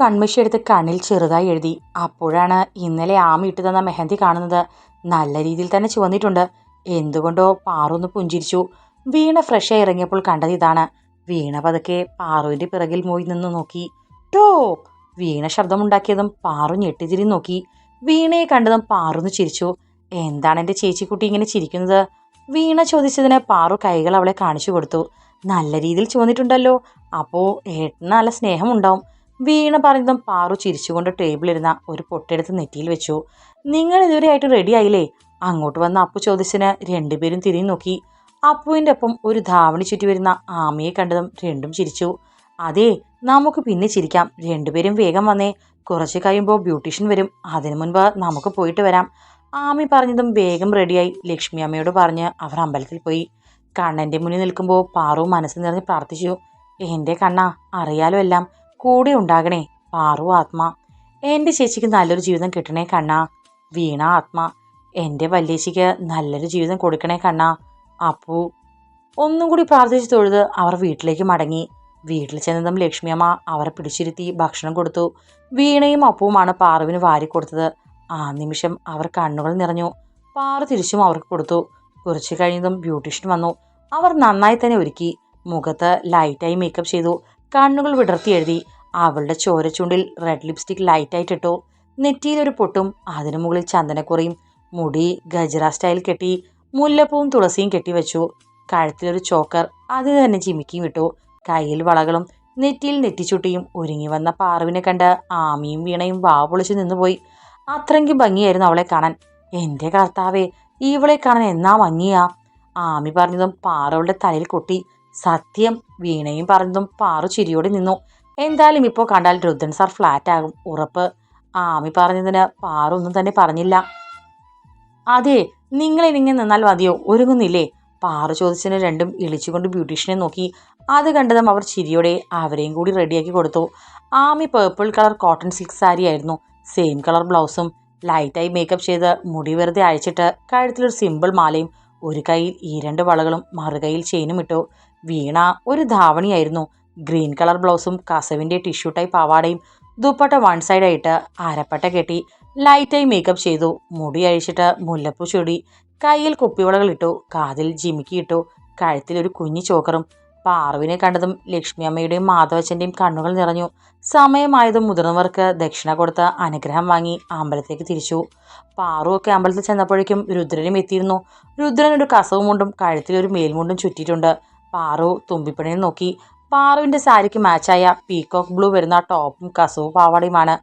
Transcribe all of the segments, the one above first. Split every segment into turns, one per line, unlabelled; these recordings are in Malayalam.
കൺമിഷി എടുത്ത് കണ്ണിൽ ചെറുതായി എഴുതി. അപ്പോഴാണ് ഇന്നലെ ആമി ഇട്ടു തന്ന മെഹന്തി കാണുന്നത്. നല്ല രീതിയിൽ തന്നെ ചുവന്നിട്ടുണ്ട്. എന്തുകൊണ്ടോ പാറൊന്ന് പുഞ്ചിരിച്ചു. വീണ ഫ്രഷ് ആയി ഇറങ്ങിയപ്പോൾ കണ്ടത് ഇതാണ്. വീണ പതുക്കെ പാറുവിന്റെ പിറകിൽ പോയി നിന്ന് നോക്കി. ടോ! വീണ ശബ്ദമുണ്ടാക്കിയതും പാറു ഞെട്ടിതിരി നോക്കി. വീണയെ കണ്ടതും പാറുന്ന് ചിരിച്ചു. എന്താണ് എന്റെ ചേച്ചിക്കുട്ടി ഇങ്ങനെ ചിരിക്കുന്നത്? വീണ ചോദിച്ചതിന് പാറു കൈകൾ അവളെ കാണിച്ചു കൊടുത്തു. നല്ല രീതിയിൽ ചുവന്നിട്ടുണ്ടല്ലോ. അപ്പോൾ ഏട്ടന് നല്ല സ്നേഹമുണ്ടാവും. വീണ പറഞ്ഞതും പാറു ചിരിച്ചുകൊണ്ട് ടേബിളിരുന്ന ഒരു പൊട്ടെടുത്ത് നെറ്റിയിൽ വെച്ചു. നിങ്ങൾ ഇതുവരെ ആയിട്ട് റെഡി ആയില്ലേ? അങ്ങോട്ട് വന്ന അപ്പു ചോദിച്ചതിന് രണ്ടുപേരും തിരിഞ്ഞു നോക്കി. അപ്പുവിന്റെ ഒപ്പം ഒരു ധാവണി ചുറ്റി വരുന്ന ആമയെ കണ്ടതും രണ്ടും ചിരിച്ചു. അതെ നമുക്ക് പിന്നെ ചിരിക്കാം. രണ്ടുപേരും വേഗം വന്നേ. കുറച്ച് കഴിയുമ്പോൾ ബ്യൂട്ടീഷ്യൻ വരും. അതിനു മുൻപ് നമുക്ക് പോയിട്ട് വരാം. ആമി പറഞ്ഞതും വേഗം റെഡിയായി ലക്ഷ്മി അമ്മയോട് പറഞ്ഞ് അവർ അമ്പലത്തിൽ പോയി. കണ്ണന്റെ മുന്നിൽ നിൽക്കുമ്പോൾ പാറു മനസ്സ് നിറഞ്ഞ് പ്രാർത്ഥിച്ചു. എന്റെ കണ്ണ അറിയാലോ എല്ലാം. കൂടെ ഉണ്ടാകണേ പാറു ആത്മ. എന്റെ ചേച്ചിക്ക് നല്ലൊരു ജീവിതം കിട്ടണേ കണ്ണ. വീണ ആത്മ. എന്റെ വല്യേച്ചിക്ക് നല്ലൊരു ജീവിതം കൊടുക്കണേ കണ്ണ. അപ്പു ഒന്നും കൂടി പ്രാർത്ഥിച്ചു തൊഴുത് അവർ വീട്ടിലേക്ക് മടങ്ങി. വീട്ടിൽ ചെന്നതും ലക്ഷ്മിയമ്മ അവരെ പിടിച്ചിരുത്തി ഭക്ഷണം കൊടുത്തു. വീണയും അപ്പുവുമാണ് പാറുവിന് വാരി കൊടുത്തത്. ആ നിമിഷം അവർ കണ്ണുകൾ നിറഞ്ഞു. പാറു തിരിച്ചും അവർക്ക് കൊടുത്തു. കുറച്ച് കഴിഞ്ഞതും ബ്യൂട്ടീഷ്യൻ വന്നു. അവർ നന്നായി തന്നെ ഒരുക്കി. മുഖത്ത് ലൈറ്റായി മേക്കപ്പ് ചെയ്തു. കണ്ണുകൾ വിടർത്തി എഴുതി. അവളുടെ ചോരച്ചുണ്ടിൽ റെഡ് ലിപ്സ്റ്റിക് ലൈറ്റായിട്ടിട്ടോ നെറ്റിയിലൊരു പൊട്ടും അതിനു മുകളിൽ ചന്ദനക്കുറയും മുടി ഗജറ സ്റ്റൈൽ കെട്ടി മുല്ലപ്പൂവും തുളസിയും കെട്ടിവെച്ചു കഴുത്തിലൊരു ചോക്കർ അത് തന്നെ ചിമിക്കിയും വിട്ടു കയ്യിൽ വളകളും നെറ്റിയിൽ നെറ്റിച്ചുട്ടിയും ഒരുങ്ങി വന്ന പാറുവിനെ കണ്ട് ആമിയും വീണയും വാ പൊളിച്ച് നിന്നുപോയി അത്രയ്ക്ക് ഭംഗിയായിരുന്നു അവളെ കാണാൻ. എന്റെ കർത്താവേ ഇവളെ കാണാൻ എന്നാ ഭംഗിയാ? ആമി പറഞ്ഞതും പാറവളുടെ തലയിൽ കൊട്ടി. സത്യം വീണയും പറഞ്ഞതും പാറു ചിരിയോടെ നിന്നു. എന്തായാലും ഇപ്പോൾ കണ്ടാൽ രുദ്രൻ സാർ ഫ്ലാറ്റ് ആകും. ഉറപ്പ്. ആമി പറഞ്ഞതിന് പാറൊന്നും തന്നെ പറഞ്ഞില്ല. അതെ നിങ്ങളിനിങ്ങനെ നിന്നാൽ മതിയോ? ഒരുങ്ങുന്നില്ലേ? പാറു ചോദിച്ചതിന് രണ്ടും ഇളിച്ചുകൊണ്ട് ബ്യൂട്ടീഷ്യനെ നോക്കി. അത് കണ്ടതും അവർ ചിരിയോടെ അവരെയും കൂടി റെഡിയാക്കി കൊടുത്തു. Ami purple colour cotton silk sari ആയിരുന്നു. സെയിം കളർ ബ്ലൗസും ലൈറ്റായി മേക്കപ്പ് ചെയ്ത് മുടി വെറുതെ അഴിച്ചിട്ട് കഴുത്തിലൊരു സിമ്പിൾ മാലയും ഒരു കൈയിൽ ഈ രണ്ട് വളകളും മറുകൈയിൽ ചെയിനും ഇട്ടു. വീണ ഒരു ധാവണിയായിരുന്നു. ഗ്രീൻ കളർ ബ്ലൗസും കസവിന്റെ ടിഷ്യൂ ടൈപ്പ് പാവാടയും ദുപ്പട്ട വൺ സൈഡായിട്ട് അരപ്പട്ട കെട്ടി ലൈറ്റായി മേക്കപ്പ് ചെയ്തു. മുടി അഴിച്ചിട്ട് മുല്ലപ്പൂ ചൂടി കയ്യിൽ കുപ്പിവളകൾ ഇട്ടു. കാതിൽ ജിമിക്കി ഇട്ടു. കഴുത്തിൽ ഒരു കുഞ്ഞു ചോക്കറും. പാറുവിനെ കണ്ടതും ലക്ഷ്മി അമ്മയുടെയും മാധവച്ചന്റെയും കണ്ണുകൾ നിറഞ്ഞു. സമയമായതും മുതിർന്നവർക്ക് ദക്ഷിണ കൊടുത്ത് അനുഗ്രഹം വാങ്ങി അമ്പലത്തിലേക്ക് തിരിച്ചു. പാറു ഒക്കെ അമ്പലത്തിൽ ചെന്നപ്പോഴേക്കും രുദ്രനും എത്തിയിരുന്നു. രുദ്രൻ ഒരു കസവും മുണ്ടും കഴുത്തിൽ ഒരു മേൽമുണ്ടും ചുറ്റിയിട്ടുണ്ട്. പാറു തുമ്പിപ്പണിനെ നോക്കി. പാറുവിന്റെ സാരിക്ക് മാച്ചായ പീകോക്ക് ബ്ലൂ വരുന്ന ടോപ്പും കസവും പാവാടയുമാണ്.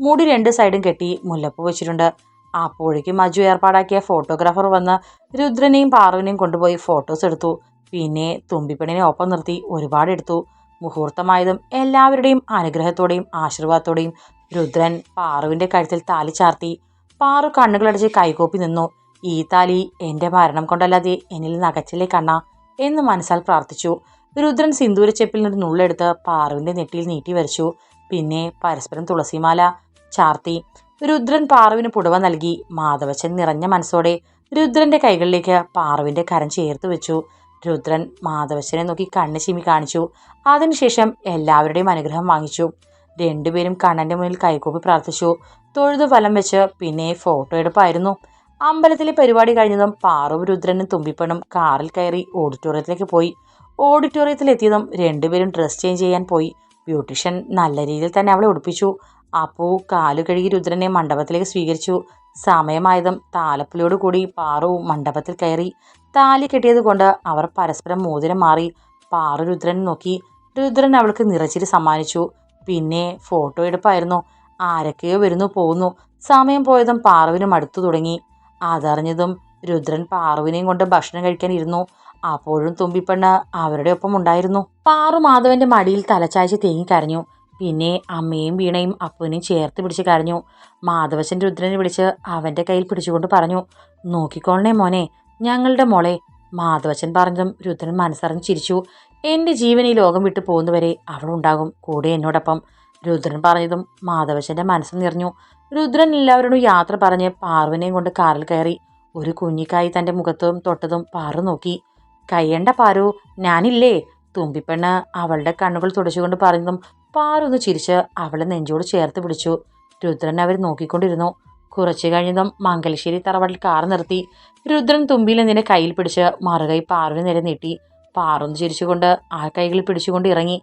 മുടി രണ്ട് സൈഡും കെട്ടി മുല്ലപ്പൂ വെച്ചിട്ടുണ്ട്. അപ്പോഴേക്കും മജു ഏർപ്പാടാക്കിയ ഫോട്ടോഗ്രാഫർ വന്ന് രുദ്രനെയും പാറുവിനെയും കൊണ്ടുപോയി ഫോട്ടോസ് എടുത്തു. പിന്നെ തുമ്പിപ്പണിനെ ഒപ്പം നിർത്തി ഒരുപാട് എടുത്തു. മുഹൂർത്തമായതും എല്ലാവരുടെയും അനുഗ്രഹത്തോടെയും ആശീർവാദത്തോടെയും രുദ്രൻ പാറുവിന്റെ കഴുത്തിൽ താലി ചാർത്തി. പാറു കണ്ണുകളടച്ച് കൈകോപ്പി നിന്നു. ഈ താലി എന്റെ മരണം കൊണ്ടല്ലാതെ എന്നിൽ നകച്ചില്ലേ കണ്ണ. എന്ന് മനസ്സാൽ പ്രാർത്ഥിച്ചു. രുദ്രൻ സിന്ദൂരച്ചെപ്പിൽ നിന്ന് നുള്ളെടുത്ത് പാറുവിന്റെ നെറ്റിയിൽ നീട്ടി വരച്ചു. പിന്നെ പരസ്പരം തുളസിമാല ചാർത്തി. രുദ്രൻ പാറുവിന് പുടവ നൽകി. മാധവച്ചൻ നിറഞ്ഞ മനസ്സോടെ രുദ്രന്റെ കൈകളിലേക്ക് പാറുവിന്റെ കരം ചേർത്ത് വെച്ചു. രുദ്രൻ മാധവശനെ നോക്കി കണ്ണ് ചിമ്മി കാണിച്ചു. അതിനുശേഷം എല്ലാവരുടെയും അനുഗ്രഹം വാങ്ങിച്ചു. രണ്ടുപേരും കണ്ണന്റെ മുന്നിൽ കൈകൂപ്പി പ്രാർത്ഥിച്ചു. തൊഴുതു ഫലം വെച്ച് പിന്നെ ഫോട്ടോ എടുപ്പായിരുന്നു. അമ്പലത്തിലെ പരിപാടി കഴിഞ്ഞതും പാറുവും രുദ്രനും തുമ്പിപ്പണും കാറിൽ കയറി ഓഡിറ്റോറിയത്തിലേക്ക് പോയി. ഓഡിറ്റോറിയത്തിൽ എത്തിയതും രണ്ടുപേരും ഡ്രസ് ചേഞ്ച് ചെയ്യാൻ പോയി. ബ്യൂട്ടീഷ്യൻ നല്ല രീതിയിൽ തന്നെ അവളെ ഉടുപ്പിച്ചു അപ്പു കാലു കഴുകി രുദ്രനെ മണ്ഡപത്തിലേക്ക് സ്വീകരിച്ചു. സമയമായതും താലപ്പുലിയോട് കൂടി പാറു മണ്ഡപത്തിൽ കയറി. താലി കെട്ടിയത് കൊണ്ട് അവർ പരസ്പരം മോതിരം മാറി. പാറു രുദ്രൻ നോക്കി. രുദ്രൻ അവൾക്ക് നിറച്ചിരി സമ്മാനിച്ചു. പിന്നെ ഫോട്ടോ എടുപ്പായിരുന്നു. ആരൊക്കെയോ വരുന്നു പോകുന്നു. സമയം പോയതും പാറുവിനും അടുത്തു തുടങ്ങി. അതറിഞ്ഞതും രുദ്രൻ പാറുവിനെയും കൊണ്ട് ഭക്ഷണം കഴിക്കാൻ ഇരുന്നു. അപ്പോഴും തുമ്പിപ്പെണ്ണ് അവരുടെ ഒപ്പം ഉണ്ടായിരുന്നു. പാറു മാധവന്റെ മടിയിൽ തലച്ചായ്ച്ച് തേങ്ങി കരഞ്ഞു. പിന്നെ അമ്മയും വീണയും അപ്പുവിനെയും ചേർത്ത് പിടിച്ച് കരഞ്ഞു. മാധവശൻ രുദ്രനെ വിളിച്ച് അവന്റെ കയ്യിൽ പിടിച്ചുകൊണ്ട് പറഞ്ഞു നോക്കിക്കോളണേ മോനെ ഞങ്ങളുടെ മോളെ. മാധവശൻ പറഞ്ഞതും രുദ്രൻ മനസ്സറിഞ്ഞ് ചിരിച്ചു. എന്റെ ജീവൻ ഈ ലോകം വിട്ടു പോകുന്നവരെ അവളുണ്ടാകും കൂടെ എന്നോടൊപ്പം. രുദ്രൻ പറഞ്ഞതും മാധവശന്റെ മനസ്സ് നിറഞ്ഞു. രുദ്രൻ എല്ലാവരോടും യാത്ര പറഞ്ഞ് പാർവിനെയും കൊണ്ട് കാറിൽ കയറി ഒരു കുഞ്ഞിക്കായി തന്റെ മുഖത്തും തൊട്ടതും പാറു നോക്കി. കയ്യണ്ട പാരു ഞാനില്ലേ? തുമ്പിപ്പെണ്ണ് അവളുടെ കണ്ണുകൾ തുടച്ചുകൊണ്ട് പറഞ്ഞതും ഒന്ന് ചിരിച്ച് അവളെ നെഞ്ചോട് ചേർത്ത് പിടിച്ചു. രുദ്രൻ അവർ നോക്കിക്കൊണ്ടിരുന്നു. കുറച്ചു കഴിഞ്ഞതും മംഗലശ്ശേരി തറവാട്ടിൽ കാർ നിർത്തി. രുദ്രൻ തുമ്പിയിൽ നിന്നെ കയ്യിൽ പിടിച്ച് മറുകൈ പാറുവിന് നേരെ നീട്ടി. പാറൊന്ന് ചിരിച്ചുകൊണ്ട് ആ കൈകളിൽ പിടിച്ചുകൊണ്ട് ഇറങ്ങി.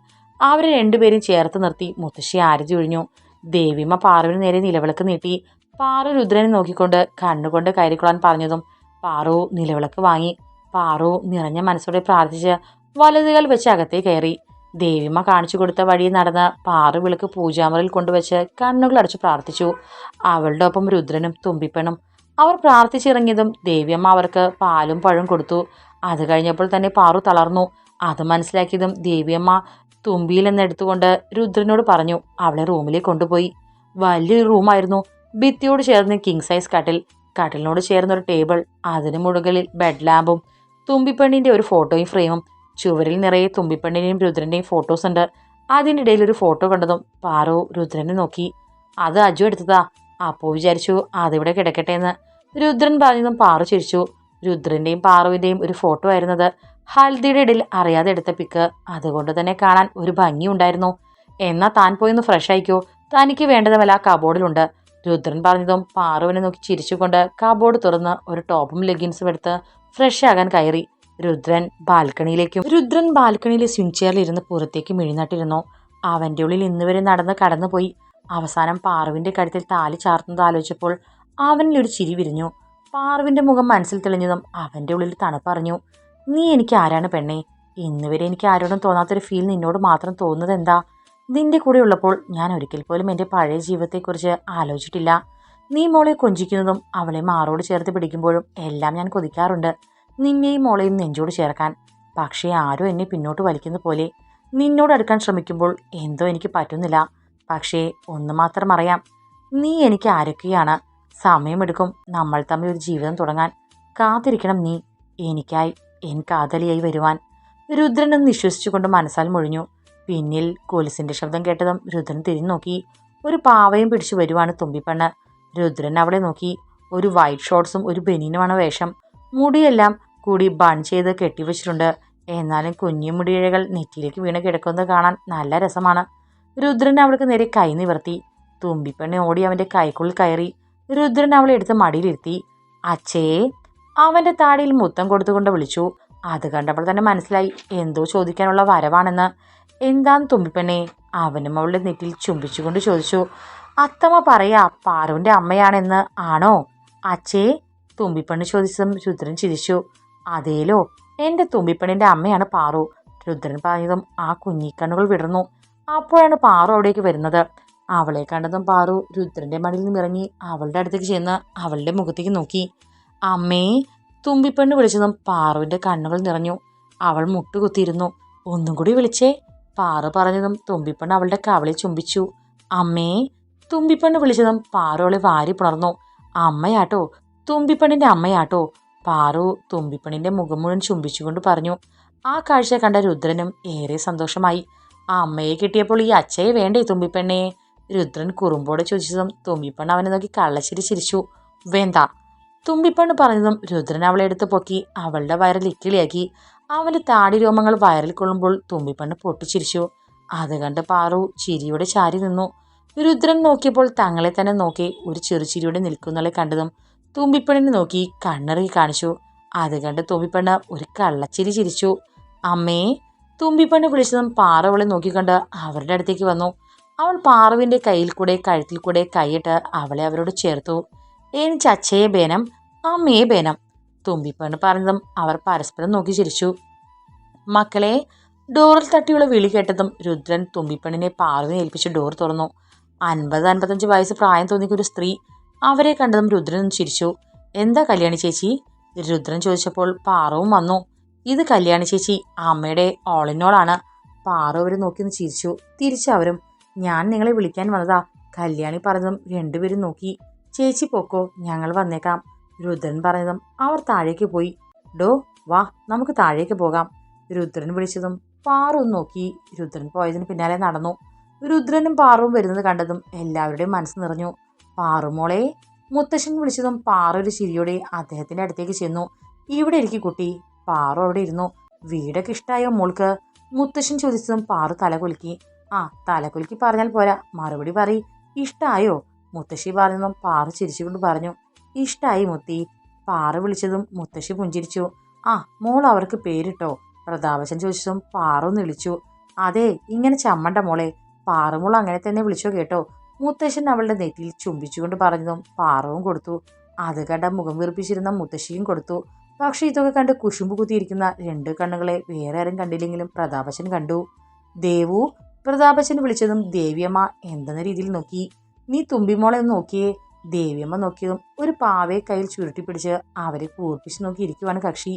അവരെ രണ്ടുപേരും ചേർത്ത് നിർത്തി മുത്തശ്ശി ആരതി ഒഴിഞ്ഞു. ദേവിമ്മ പാറുവിന് നേരെ നിലവിളക്ക് നീട്ടി. പാറു രുദ്രനെ നോക്കിക്കൊണ്ട് കണ്ണുകൊണ്ട് കയറിക്കൊള്ളാൻ പറഞ്ഞതും പാറു നിലവിളക്ക് വാങ്ങി. പാറു നിറഞ്ഞ മനസ്സോടെ പ്രാർത്ഥിച്ച് വലതുകൾ വെച്ച് അകത്തേ കയറി. ദേവിമ്മ കാണിച്ചു കൊടുത്ത വഴി നടന്ന് പാറു വിളക്ക് പൂജാമുറിയിൽ കൊണ്ടുവച്ച് കണ്ണുകൾ അടച്ചു പ്രാർത്ഥിച്ചു. അവളുടെ ഒപ്പം രുദ്രനും തുമ്പിപ്പണും അവർ പ്രാർത്ഥിച്ചിറങ്ങിയതും ദേവിയമ്മ അവർക്ക് പാലും പഴവും കൊടുത്തു. അത് കഴിഞ്ഞപ്പോൾ തന്നെ പാറു തളർന്നു. അത് മനസ്സിലാക്കിയതും ദേവിയമ്മ തുമ്പിയിൽ നിന്ന് എടുത്തുകൊണ്ട് രുദ്രനോട് പറഞ്ഞു അവളെ റൂമിലേക്ക് കൊണ്ടുപോയി. വലിയൊരു റൂമായിരുന്നു ഭിത്തിയോട് ചേർന്ന് കിങ് സൈസ് കട്ടിൽ കട്ടിലിനോട് ചേർന്ന ഒരു ടേബിൾ അതിന് മുകളിൽ ബെഡ് ലാമ്പും തുമ്പിപ്പെണ്ണിന്റെ ഒരു ഫോട്ടോയും ഫ്രെയിമും ചുവരിൽ നിറയെ തുമ്പിപ്പെണ്ണിന്റെയും രുദ്രന്റെയും ഫോട്ടോസ് ഉണ്ട്. അതിന്റെ ഇടയിൽ ഒരു ഫോട്ടോ കണ്ടതും പാറു രുദ്രനെ നോക്കി. അത് അജു എടുത്തതാ. അപ്പോൾ വിചാരിച്ചു അതിവിടെ കിടക്കട്ടെ എന്ന്. രുദ്രൻ പറഞ്ഞതും പാറു ചിരിച്ചു. രുദ്രന്റെയും പാറുവിന്റെയും ഒരു ഫോട്ടോ ആയിരുന്നത് ഹൽദിയുടെ ഇടയിൽ അറിയാതെ എടുത്ത പിക്ക് അതുകൊണ്ട് തന്നെ കാണാൻ ഒരു ഭംഗിയുണ്ടായിരുന്നു. എന്നാൽ താൻ പോയി ഒന്ന് ഫ്രഷ് ആയിക്കോ. തനിക്ക് വേണ്ടതുമല്ല കബോർഡിലുണ്ട് രുദ്രൻ പറഞ്ഞതും പാറുവിനെ നോക്കി ചിരിച്ചുകൊണ്ട് കബോർഡ് തുറന്ന് ഒരു ടോപ്പും ലെഗിൻസും എടുത്ത് ഫ്രഷ് ആകാൻ കയറി. രുദ്രൻ ബാൽക്കണിയിലേക്കും രുദ്രൻ ബാൽക്കണിയിലെ സ്വിംഗ് ചെയറിൽ ഇരുന്ന് പുറത്തേക്ക് മിഴിനട്ടിരുന്നു അവന്റെ ഉള്ളിൽ ഇന്നുവരെ നടന്ന് കടന്നുപോയി. അവസാനം പാറുവിന്റെ കഴുത്തിൽ താലി ചാർത്തുന്നത് ആലോചിച്ചപ്പോൾ അവനിലൊരു ചിരി വിരിഞ്ഞു. പാറുവിന്റെ മുഖം മനസ്സിൽ തെളിഞ്ഞതും അവന്റെ ഉള്ളിൽ തണുപ്പറിഞ്ഞു. നീ എനിക്ക് ആരാണ് പെണ്ണെ? ഇന്നുവരെ എനിക്ക് ആരോടും തോന്നാത്തൊരു ഫീൽ നിന്നോട് മാത്രം തോന്നുന്നത് എന്താ? നിന്റെ കൂടെ ഉള്ളപ്പോൾ ഞാൻ ഒരിക്കൽ പോലും എന്റെ പഴയ ജീവിതത്തെക്കുറിച്ച് ആലോചിച്ചിട്ടില്ല. നീ മോളെ കൊഞ്ചിക്കുന്നതും അവളെ മാറോട് ചേർത്ത് പിടിക്കുമ്പോഴും എല്ലാം ഞാൻ കൊതിക്കാറുണ്ട്. നിന്നെയും മോളെയും നെഞ്ചോട് ചേർക്കാൻ. പക്ഷേ ആരോ എന്നെ പിന്നോട്ട് വലിക്കുന്ന പോലെ നിന്നോട് അടുക്കാൻ ശ്രമിക്കുമ്പോൾ എന്തോ എനിക്ക് പറ്റുന്നില്ല. പക്ഷേ ഒന്ന് മാത്രം അറിയാം. നീ എനിക്ക് ആരൊക്കെയാണ്? സമയമെടുക്കും. നമ്മൾ തമ്മിൽ ഒരു ജീവിതം തുടങ്ങാൻ. കാത്തിരിക്കണം നീ. എനിക്കായി എൻ കാതലിയായി വരുവാൻ രുദ്രൻ വിശ്വസിച്ചുകൊണ്ട് മനസ്സാൽ മുഴിഞ്ഞു. പിന്നിൽ കൊലുസിന്റെ ശബ്ദം കേട്ടതും രുദ്രൻ തിരിഞ്ഞു നോക്കി. ഒരു പാവയും പിടിച്ചു വരുവാണ് തുമ്പിപ്പെണ്ണ്. രുദ്രൻ അവളെ നോക്കി. ഒരു വൈറ്റ് ഷോർട്സും ഒരു ബനീനുമാണ് വേഷം. മുടിയെല്ലാം കൂടി ബൺ ചെയ്ത് കെട്ടിവെച്ചിട്ടുണ്ട് എന്നാലും കുഞ്ഞു മുടിയിഴകൾ നെറ്റിയിലേക്ക് വീണ് കിടക്കുന്നത് കാണാൻ നല്ല രസമാണ്. രുദ്രൻ അവൾക്ക് നേരെ കൈ നിവർത്തി. തുമ്പിപ്പെണ്ണി ഓടി അവന്റെ കൈക്കുള്ളിൽ കയറി. രുദ്രൻ അവളെ എടുത്ത് മടിയിലിരുത്തി. അച്ഛേ അവന്റെ താടിയിൽ മുത്തം കൊടുത്തുകൊണ്ട് വിളിച്ചു. അത് കണ്ടപ്പോൾ തന്നെ മനസ്സിലായി എന്തോ ചോദിക്കാനുള്ള വരവാണെന്ന്. എന്താന്ന് തുമ്പിപ്പെണ്ണെ അവനും അവളുടെ നെറ്റിൽ ചുംബിച്ചുകൊണ്ട് ചോദിച്ചു. അത്തമ്മ പറയാ പാറുവിന്റെ അമ്മയാണെന്ന് ആണോ? അച്ഛേ തുമ്പിപ്പെണ്ണ് ചോദിച്ചതും രുദ്രൻ ചിരിച്ചു. അതേലോ എന്റെ തുമ്പിപ്പെണ്ണിന്റെ അമ്മയാണ് പാറു. രുദ്രൻ പറഞ്ഞതും ആ കുഞ്ഞിക്കണ്ണുകൾ വിടർന്നു. അപ്പോഴാണ് പാറു അവിടേക്ക് വരുന്നത്. അവളെ കണ്ടതും പാറു രുദ്രന്റെ മടിയിൽ നിന്നിറങ്ങി അവളുടെ അടുത്തേക്ക് ചെന്ന് അവളുടെ മുഖത്തേക്ക് നോക്കി. അമ്മേ തുമ്പിപ്പെണ്ണ് വിളിച്ചതും പാറുവിന്റെ കണ്ണുകൾ നിറഞ്ഞു. അവൾ മുട്ടുകുത്തിയിരുന്നു. ഒന്നും കൂടി വിളിച്ചേ പാറു പറഞ്ഞതും തുമ്പിപ്പെണ്ണ് അവളുടെ കവളി ചുംബിച്ചു. അമ്മേ തുമ്പിപ്പെണ്ണ് വിളിച്ചതും പാറു അവളെ വാരി പുണർന്നു. അമ്മയാട്ടോ തുമ്പിപ്പെണ്ണിന്റെ അമ്മയാട്ടോ പാറു തുമ്പിപ്പെണ്ണിന്റെ മുഖം മുഴുവൻ ചുംബിച്ചുകൊണ്ട് പറഞ്ഞു. ആ കാഴ്ച കണ്ട രുദ്രനും ഏറെ സന്തോഷമായി. ആ അമ്മയെ കിട്ടിയപ്പോൾ ഈ അച്ഛയെ വേണ്ടേ തുമ്പിപ്പെണ്ണേ? രുദ്രൻ കുറുമ്പോടെ ചോദിച്ചതും തുമ്പിപ്പെണ്ണ് അവനെ നോക്കി കള്ളച്ചിരി ചിരിച്ചു. വേണ്ട തുമ്പിപ്പെണ്ണ് പറഞ്ഞതും രുദ്രൻ അവളെ എടുത്ത് പൊക്കി അവളുടെ വയറിൽ ഇക്കിളിയാക്കി. അവന്റെ താടി രോമങ്ങൾ വയറിൽ കൊള്ളുമ്പോൾ തുമ്പിപ്പെണ്ണ് പൊട്ടിച്ചിരിച്ചു. അത് കണ്ട് പാറു ചിരിയുടെ ചാരി നിന്നു. രുദ്രൻ നോക്കിയപ്പോൾ തങ്ങളെ തന്നെ നോക്കി ഒരു ചെറുചിരിയോടെ നിൽക്കുന്നവളെ കണ്ടതും തുമ്പിപ്പെണ്ണിനെ നോക്കി കണ്ണിറങ്ങി കാണിച്ചു. അത് കണ്ട് തുമ്പിപ്പെണ്ണ് ഒരു കള്ളച്ചിരി ചിരിച്ചു. അമ്മേ തുമ്പിപ്പെണ്ണ് വിളിച്ചതും പാറ അവളെ നോക്കിക്കണ്ട് അവരുടെ അടുത്തേക്ക് വന്നു. അവൾ പാറുവിന്റെ കയ്യിൽ കൂടെ കഴുത്തിൽ കൂടെ കൈയിട്ട് അവളെ അവരോട് ചേർത്തു. എനിക്ക് അച്ഛയെ ബേനം അമ്മയെ ബേനം തുമ്പിപ്പെണ്ണ് പറഞ്ഞതും അവർ പരസ്പരം നോക്കി ചിരിച്ചു. മക്കളെ ഡോറിൽ തട്ടിയുള്ള വിളി കേട്ടതും രുദ്രൻ തുമ്പിപ്പെണ്ണിനെ പാറുവിനെ ഏൽപ്പിച്ച് ഡോർ തുറന്നു. അൻപത് അൻപത്തഞ്ച് വയസ്സ് പ്രായം തോന്നിയ ഒരു സ്ത്രീ അവരെ കണ്ടതും രുദ്രൻ ചിരിച്ചു. എന്താ കല്യാണി ചേച്ചി? രുദ്രൻ ചോദിച്ചപ്പോൾ പാറവും വന്നു. ഇത് കല്യാണി ചേച്ചി അമ്മയുടെ ഓളിനോളാണ്. പാറു അവരെ നോക്കി ചിരിച്ചു. തിരിച്ചവരും ഞാൻ നിങ്ങളെ വിളിക്കാൻ വന്നതാ. കല്യാണി പറഞ്ഞതും രണ്ടുപേരും നോക്കി. ചേച്ചി പൊക്കോ ഞങ്ങൾ വന്നേക്കാം രുദ്രൻ പറഞ്ഞതും അവർ താഴേക്ക് പോയി. ഡോ വാ നമുക്ക് താഴേക്ക് പോകാം രുദ്രൻ വിളിച്ചതും പാറു നോക്കി രുദ്രൻ പോയതിന് പിന്നാലെ നടന്നു. രുദ്രനും പാറുവും വരുന്നത് കണ്ടതും എല്ലാവരുടെയും മനസ്സ് നിറഞ്ഞു. പാറുമോളെ മുത്തശ്ശൻ വിളിച്ചതും പാറ ഒരു ചിരിയോടെ അദ്ദേഹത്തിന്റെ അടുത്തേക്ക് ചെന്നു. ഇവിടെ ഇരിക്കി കുട്ടി പാറു അവിടെ ഇരുന്നു. വീടൊക്കെ ഇഷ്ടമായോ മോൾക്ക്? മുത്തശ്ശൻ ചോദിച്ചതും പാറു തലകുലുക്കി. ആ തലകുലുക്കി പറഞ്ഞാൽ പോരാ മറുപടി പറ ഇഷ്ടായോ? മുത്തശ്ശി പറയുമ്പം പാറു ചിരിച്ചുകൊണ്ട് പറഞ്ഞു ഇഷ്ടായി മുത്തി. പാറ വിളിച്ചതും മുത്തശ്ശി പുഞ്ചിരിച്ചു ആ മോൾ അവർക്ക് പേരിട്ടോ? പ്രതാപശൻ ചോദിച്ചതും പാറൊന്ന് വിളിച്ചു അതെ ഇങ്ങനെ ചമ്മണ്ട മോളെ. പാറമോൾ അങ്ങനെ തന്നെ വിളിച്ചോ കേട്ടോ? മുത്തശ്ശൻ അവളുടെ നെറ്റിയിൽ ചുംബിച്ചുകൊണ്ട് പറഞ്ഞതും പാറവും കൊടുത്തു. അത് കണ്ട മുഖം വീർപ്പിച്ചിരുന്ന മുത്തശ്ശിയും കൊടുത്തു. പക്ഷെ ഇതൊക്കെ കണ്ട് കുശുമ്പ് കുത്തിയിരിക്കുന്ന രണ്ട് കണ്ണുകളെ വേറെ ആരും കണ്ടില്ലെങ്കിലും പ്രതാപശൻ കണ്ടു. ദേവു? പ്രതാപശൻ വിളിച്ചതും ദേവിയമ്മ എന്തെന്ന രീതിയിൽ നോക്കി. നീ തുമ്പിമോളെ ഒന്ന് നോക്കിയേ. ദേവിയമ്മ നോക്കിയതും ഒരു പാവയെ കയ്യിൽ ചുരുട്ടി പിടിച്ച് അവരെ കൂർപ്പിച്ച് നോക്കി ഇരിക്കുവാണ് കക്ഷി.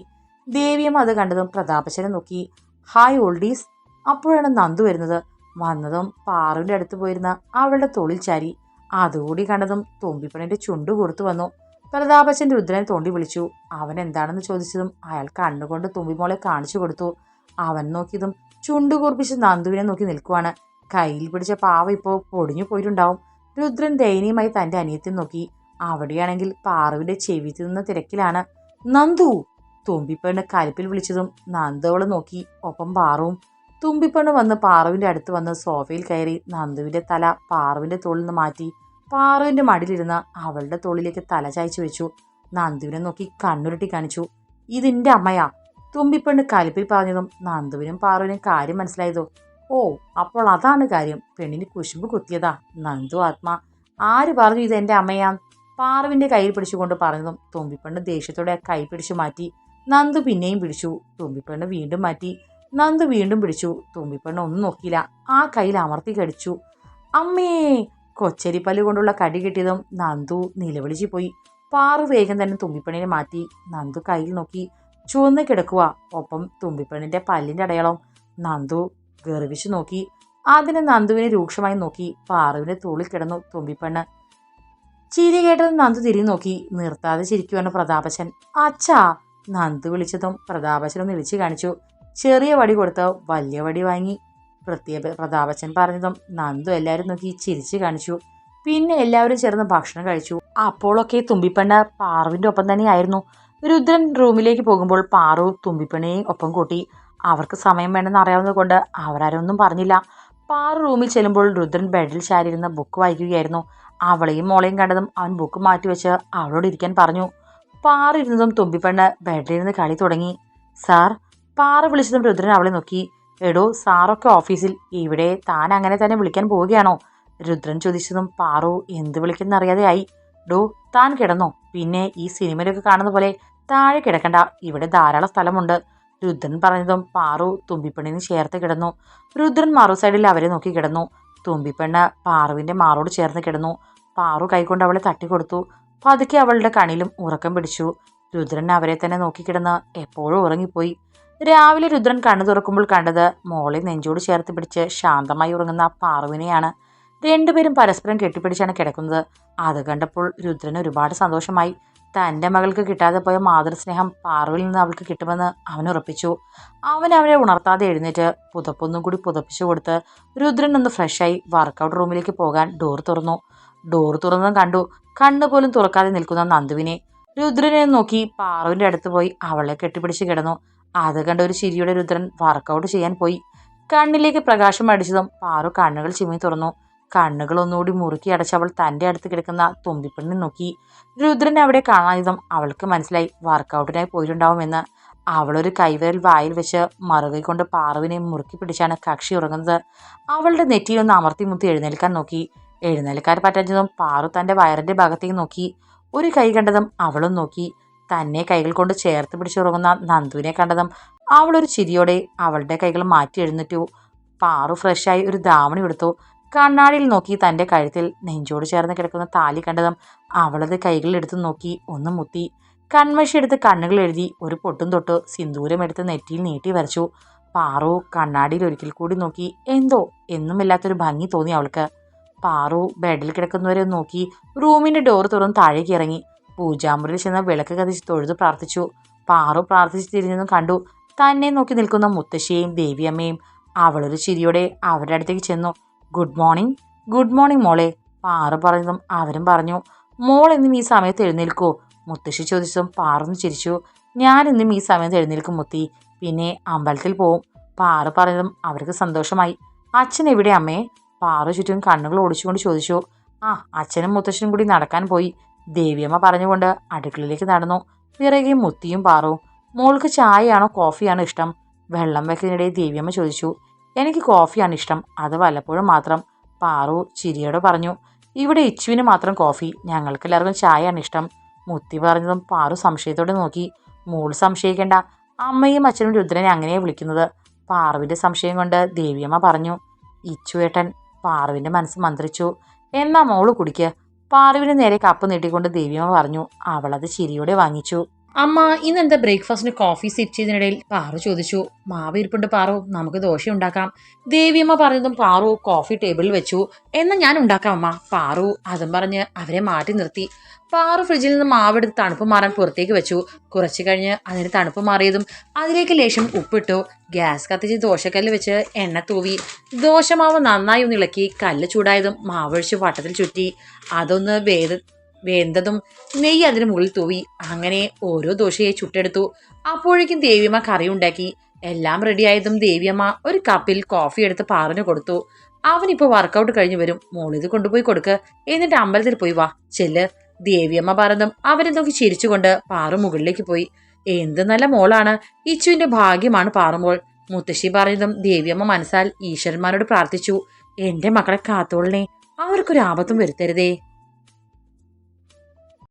ദേവിയമ്മ അത് കണ്ടതും പ്രതാപശനെ നോക്കി. Hi oldies. അപ്പോഴാണ് നന്ദു വരുന്നത്. വന്നതും പാറുവിന്റെ അടുത്ത് പോയിരുന്ന അവളുടെ തൊളിൽ ചാരി. അതുകൂടി കണ്ടതും തുമ്പിപ്പണിന്റെ ചുണ്ടു കൊടുത്തു വന്നു. പ്രതാപച്ചൻ രുദ്രനെ തോണ്ടി വിളിച്ചു. അവൻ എന്താണെന്ന് ചോദിച്ചതും അയാൾ കണ്ണുകൊണ്ട് തുമ്പിമോളെ കാണിച്ചു കൊടുത്തു. അവൻ നോക്കിയതും ചുണ്ടു കൂർപ്പിച്ച് നന്ദുവിനെ നോക്കി നിൽക്കുവാണ്. കയ്യിൽ പിടിച്ച പാവ ഇപ്പോൾ പൊടിഞ്ഞു പോയിട്ടുണ്ടാവും. രുദ്രൻ ദയനീയമായി തന്റെ അനിയത്തെ നോക്കി. അവിടെയാണെങ്കിൽ പാറുവിന്റെ ചെവി തിന്ന തിരക്കിലാണ് നന്ദു. തുമ്പിപ്പെണ്ണ് കലിപ്പിൽ വിളിച്ചതും നന്ദവളെ നോക്കി ഒപ്പം പാറുവും. തുമ്പിപ്പെണ്ണ് വന്ന് പാറുവിന്റെ അടുത്ത് വന്ന് സോഫയിൽ കയറി നന്ദുവിന്റെ തല പാറുവിന്റെ തോളിൽ നിന്ന് മാറ്റി പാറുവിന്റെ മടിയിലിരുന്ന് അവളുടെ തോളിലേക്ക് തല ചായച്ചു വെച്ചു. നന്ദുവിനെ നോക്കി കണ്ണുരുട്ടി കാണിച്ചു ഇതിന്റെ അമ്മയാ. തുമ്പിപ്പെണ്ണ് കലിപ്പിൽ പറഞ്ഞതും നന്ദുവിനും പാറുവിനും കാര്യം മനസ്സിലായതോ? ഓ അപ്പോൾ അതാണ് കാര്യം. പെണ്ണിന് കുശുമ്പ് കുത്തിയതാ. നന്ദു ആത്മാ. ആര് പറഞ്ഞു ഇത് എന്റെ അമ്മയാ? പാറുവിന്റെ കയ്യിൽ പിടിച്ചുകൊണ്ട് പറഞ്ഞതും തുമ്പിപ്പെണ്ണ് ദേഷ്യത്തോടെ കൈ പിടിച്ചു മാറ്റി. നന്ദു പിന്നെയും പിടിച്ചു. തുമ്പിപ്പെണ്ണ് വീണ്ടും മാറ്റി. നന്ദു വീണ്ടും പിടിച്ചു. തുമ്പിപ്പെണ്ണ് ഒന്നും നോക്കിയില്ല. ആ കയ്യിൽ അമർത്തി കടിച്ചു. അമ്മേ! കൊച്ചരിപ്പല്ല് കൊണ്ടുള്ള കടി കിട്ടിയതും നന്ദു നിലവിളിച്ചു പോയി. പാറു വേഗം തന്നെ തുമ്പിപ്പെണ്ണിനെ മാറ്റി. നന്ദു കയ്യിൽ നോക്കി. ചുവന്ന് കിടക്കുക ഒപ്പം തുമ്പിപ്പെണ്ണിന്റെ പല്ലിന്റെ അടയാളം. നന്ദു ഗർവിച്ചു നോക്കി. അതിന് നന്ദുവിനെ രൂക്ഷമായി നോക്കി. പാറുവിന്റെ തോളിൽ കിടന്നു തുമ്പിപ്പെണ്ണ്. ചിരി കേട്ടത് നന്ദു തിരിഞ്ഞു നോക്കി. നിർത്താതെ ചിരിക്കുവാണ് പ്രതാപശൻ. അച്ഛാ നന്ദു വിളിച്ചതും പ്രതാപശൻ ഒന്ന് വിളിച്ചു കാണിച്ചു. ചെറിയ വടി കൊടുത്ത് വലിയ വടി വാങ്ങി. പ്രത്യേക പ്രതാപച്ചൻ പറഞ്ഞതും നന്ദു എല്ലാവരും നോക്കി ചിരിച്ചു കാണിച്ചു. പിന്നെ എല്ലാവരും ചേർന്ന് ഭക്ഷണം കഴിച്ചു. അപ്പോഴൊക്കെ തുമ്പിപ്പെണ്ണ പാറുവിന്റെ ഒപ്പം തന്നെയായിരുന്നു. രുദ്രൻ റൂമിലേക്ക് പോകുമ്പോൾ പാറു തുമ്പിപ്പെണ്ണിനെയും ഒപ്പം കൂട്ടി. അവർക്ക് സമയം വേണമെന്ന് അറിയാവുന്നത് കൊണ്ട് അവരാരൊന്നും പറഞ്ഞില്ല. പാറ റൂമിൽ ചെല്ലുമ്പോൾ രുദ്രൻ ബെഡിൽ ചാരിയിരുന്ന ബുക്ക് വായിക്കുകയായിരുന്നു. അവളെയും മോളെയും കണ്ടതും അവൻ ബുക്ക് മാറ്റിവെച്ച് അവളോട് ഇരിക്കാൻ പറഞ്ഞു. പാറിരുന്നതും തുമ്പിപ്പെണ്ണ് ബെഡിലിരുന്ന് കളി തുടങ്ങി. സാർ പാറ വിളിച്ചതും രുദ്രൻ അവളെ നോക്കി. എടോ സാറൊക്കെ ഓഫീസിൽ. ഇവിടെ താൻ അങ്ങനെ തന്നെ വിളിക്കാൻ പോവുകയാണോ? രുദ്രൻ ചോദിച്ചതും പാറു എന്ത് വിളിക്കുന്നറിയാതെ ആയി ഡോ താൻ കിടന്നോ? പിന്നെ ഈ സിനിമയിലൊക്കെ കാണുന്ന പോലെ താഴെ കിടക്കണ്ട. ഇവിടെ ധാരാളം സ്ഥലമുണ്ട്. രുദ്രൻ പറഞ്ഞതും പാറു തുമ്പിപ്പെണ്ണിന് ചേർത്ത് കിടന്നു. രുദ്രൻ മറു സൈഡിൽ അവരെ നോക്കി കിടന്നു. തുമ്പിപ്പെണ്ണ് പാറുവിന്റെ മാറോട് ചേർന്ന് കിടന്നു. പാറു കൈകൊണ്ട് അവളെ തട്ടിക്കൊടുത്തു. പതുക്കെ അവളുടെ കണിലും ഉറക്കം പിടിച്ചു. രുദ്രൻ അവരെ തന്നെ നോക്കിക്കിടന്ന് എപ്പോഴും ഉറങ്ങിപ്പോയി. രാവിലെ രുദ്രൻ കണ്ണു തുറക്കുമ്പോൾ കണ്ടത് മോളെ നെഞ്ചോട് ചേർത്ത് പിടിച്ച് ശാന്തമായി ഉറങ്ങുന്ന പാറുവിനെയാണ്. രണ്ടുപേരും പരസ്പരം കെട്ടിപ്പിടിച്ചാണ് കിടക്കുന്നത്. അത് കണ്ടപ്പോൾ രുദ്രന് ഒരുപാട് സന്തോഷമായി. തന്റെ മകൾക്ക് കിട്ടാതെ പോയ മാതൃസ്നേഹം പാർവിൽ നിന്ന് അവൾക്ക് കിട്ടുമെന്ന് അവൻ ഉറപ്പിച്ചു. അവൻ അവനെ ഉണർത്താതെ എഴുന്നേറ്റ് പുതപ്പൊന്നും കൂടി പുതപ്പിച്ചു കൊടുത്ത് രുദ്രൻ ഒന്ന് ഫ്രഷായി വർക്കൗട്ട് റൂമിലേക്ക് പോകാൻ ഡോർ തുറന്നു. ഡോർ തുറന്നതും കണ്ടു. കണ്ണു പോലും തുറക്കാതെ നിൽക്കുന്ന നന്ദുവിനെ. രുദ്രനെ നോക്കി പാറുവിന്റെ അടുത്ത് പോയി അവളെ കെട്ടിപ്പിടിച്ച് കിടന്നു. അത് കണ്ട ഒരു ചിരിയുടെ രുദ്രൻ വർക്കൗട്ട് ചെയ്യാൻ പോയി. കണ്ണിലേക്ക് പ്രകാശം അടിച്ചതും പാറു കണ്ണുകൾ ചിമ്മി തുറന്നു കണ്ണുകൾ ഒന്നുകൂടി മുറുക്കി അടച്ചവൾ തന്റെ അടുത്ത് കിടക്കുന്ന തുമ്പിപ്പെണ്ണിനെ നോക്കി. രുദ്രൻ അവിടെ കാണാനിതും അവൾക്ക് മനസ്സിലായി. വർക്കൗട്ടിനായി പോയിട്ടുണ്ടാവുമെന്ന്. അവളൊരു കൈവിരൽ വായിൽ വെച്ച് മറുകൈ കൊണ്ട് പാറുവിനെ മുറുക്കി പിടിച്ചാണ് കക്ഷി ഉറങ്ങുന്നത്. അവളുടെ നെറ്റിയൊന്ന് അമർത്തി മുത്തി എഴുന്നേൽക്കാൻ നോക്കി. എഴുന്നേൽക്കാൻ പറ്റാഞ്ഞതും പാറു തന്റെ വയറിന്റെ ഭാഗത്തേക്ക് നോക്കി. ഒരു കൈ കണ്ടതും അവളും നോക്കി. തന്നെ കൈകൾ കൊണ്ട് ചേർത്ത് പിടിച്ചുറങ്ങുന്ന നന്ദുവിനെ കണ്ടതും അവളൊരു ചിരിയോടെ അവളുടെ കൈകൾ മാറ്റി എഴുന്നേറ്റു. പാറു ഫ്രഷായി ഒരു ധാവണി എടുത്തു. കണ്ണാടിയിൽ നോക്കി തന്റെ കഴുത്തിൽ നെഞ്ചോട് ചേർന്ന് കിടക്കുന്ന താലി കണ്ടതും അവളത് കൈകളിലെടുത്ത് നോക്കി ഒന്ന് മുത്തി. കൺമഷി എടുത്ത് കണ്ണുകൾ എഴുതി ഒരു പൊട്ടും തൊട്ട് സിന്ദൂരം എടുത്ത് നെറ്റിയിൽ നീട്ടി വരച്ചു. പാറു കണ്ണാടിയിൽ ഒരിക്കൽ കൂടി നോക്കി എന്തോ? എന്നുമില്ലാത്തൊരു ഭംഗി തോന്നി അവൾക്ക്. പാറു ബെഡിൽ കിടക്കുന്നവരെ നോക്കി റൂമിന്റെ ഡോർ തുറന്ന് താഴേക്ക് ഇറങ്ങി. പൂജാമുറിയിൽ ചെന്ന് വിളക്ക് കത്തിച്ച് തൊഴുത് പ്രാർത്ഥിച്ചു. പാറു പ്രാർത്ഥിച്ച് തിരിഞ്ഞെന്നും കണ്ടു. തന്നെ നോക്കി നിൽക്കുന്ന മുത്തശ്ശിയെയും ദേവിയമ്മയും അവളൊരു ചിരിയോടെ അവരുടെ അടുത്തേക്ക് ചെന്നു. ഗുഡ് മോർണിംഗ് ഗുഡ് മോർണിംഗ് മോളെ. പാറു പറഞ്ഞതും അവരും പറഞ്ഞു മോൾ എന്നും ഈ സമയത്ത് എഴുന്നേൽക്കോ. മുത്തശ്ശി ചോദിച്ചതും പാറൊന്ന് ചിരിച്ചു ഞാൻ ഇന്നും ഈ സമയത്ത് എഴുന്നേൽക്കും മുത്തി. പിന്നെ അമ്പലത്തിൽ പോവും. പാറു പറഞ്ഞതും അവർക്ക് സന്തോഷമായി. അച്ഛൻ എവിടെ അമ്മേ? പാറു ചുറ്റും കണ്ണുകൾ ഓടിച്ചുകൊണ്ട് ചോദിച്ചു ആ അച്ഛനും മുത്തശ്ശനും കൂടി നടക്കാൻ പോയി. ദേവിയമ്മ പറഞ്ഞുകൊണ്ട് അടുക്കളയിലേക്ക് നടന്നു. പിറകെ മുത്തിയും പാറു. മോൾക്ക് ചായയാണോ കോഫിയാണോ ഇഷ്ടം? വെള്ളം വെക്കുന്നതിനിടെ ദേവിയമ്മ ചോദിച്ചു എനിക്ക് കോഫിയാണ് ഇഷ്ടം. അത് വല്ലപ്പോഴും മാത്രം. പാറു ചിരിയോടെ പറഞ്ഞു ഇവിടെ ഇച്ചുവിന് മാത്രം കോഫി. ഞങ്ങൾക്ക് എല്ലാവർക്കും ചായയാണ് ഇഷ്ടം. മുത്തി പറഞ്ഞതും പാറു സംശയത്തോടെ നോക്കി. മോൾ സംശയിക്കേണ്ട. അമ്മയും അച്ഛനും രുദ്രനെ അങ്ങനെയാണ് വിളിക്കുന്നത്. പാറുവിന്റെ സംശയം കൊണ്ട് ദേവിയമ്മ പറഞ്ഞു ഇച്ചുവേട്ടൻ പാറുവിന്റെ മനസ്സ് മന്ത്രിച്ചു എന്നാ മോൾ കുടിക്ക്. പാറുവിന് നേരെ കപ്പ് നീട്ടിക്കൊണ്ട് ദേവിയമ്മ പറഞ്ഞു അവളത് ചിരിയോടെ വാങ്ങിച്ചു. അമ്മ ഇന്ന് എന്താ ബ്രേക്ക്ഫാസ്റ്റിന് കോഫി സിപ്പ് ചെയ്തതിനിടയിൽ? പാറു ചോദിച്ചു. മാവ് ഇരിപ്പുണ്ട് പാറു നമുക്ക് ദോശ ഉണ്ടാക്കാം. ദേവിയമ്മ പറഞ്ഞതും പാറു കോഫി ടേബിളിൽ വെച്ചു. എന്നാൽ ഞാൻ ഉണ്ടാക്കാം അമ്മ. പാറു അതും പറഞ്ഞ് അവരെ മാറ്റി നിർത്തി. പാറു ഫ്രിഡ്ജിൽ നിന്ന് മാവെടുത്ത് തണുപ്പ് മാറാൻ പുറത്തേക്ക് വെച്ചു. കുറച്ച് കഴിഞ്ഞ് അതിന് തണുപ്പ് മാറിയതും അതിലേക്ക് ലേശം ഉപ്പിട്ടു. ഗ്യാസ് കത്തിച്ച് ദോശക്കല്ല് വെച്ച് എണ്ണ തൂവി. ദോശമാവ് നന്നായി ഒന്ന് ഇളക്കി കല്ല് ചൂടായതും മാവൊഴിച്ച് വട്ടത്തിൽ ചുറ്റി. അതൊന്ന് വേദ വേന്തതും നെയ്യ് അതിന് മുകളിൽ തൂവി അങ്ങനെ ഓരോ ദോശയെ ചുട്ടെടുത്തു. അപ്പോഴേക്കും ദേവിയമ്മ കറി ഉണ്ടാക്കി. എല്ലാം റെഡിയായതും ദേവിയമ്മ ഒരു കപ്പിൽ കോഫി എടുത്ത് പാറിന് കൊടുത്തു. അവനിപ്പോൾ വർക്കൗട്ട് കഴിഞ്ഞു വരും. മോളിത് കൊണ്ടുപോയി കൊടുക്ക്. എന്നിട്ട് അമ്പലത്തിൽ പോയി വാ. ചെല്ല്. ദേവിയമ്മ പറഞ്ഞതും അവരെ നോക്കി ചിരിച്ചുകൊണ്ട് പാറു മുകളിലേക്ക് പോയി. എന്ത് നല്ല മോളാണ്. ഇച്ചുവിന്റെ ഭാഗ്യമാണ് പാറുമ്പോൾ. മുത്തശ്ശി പറഞ്ഞതും ദേവിയമ്മ മനസ്സാൽ ഈശ്വരന്മാരോട് പ്രാർത്ഥിച്ചു. എന്റെ മക്കളെ കാത്തോളിനെ അവർക്കൊരു ആപത്തും വരുത്തരുതേ.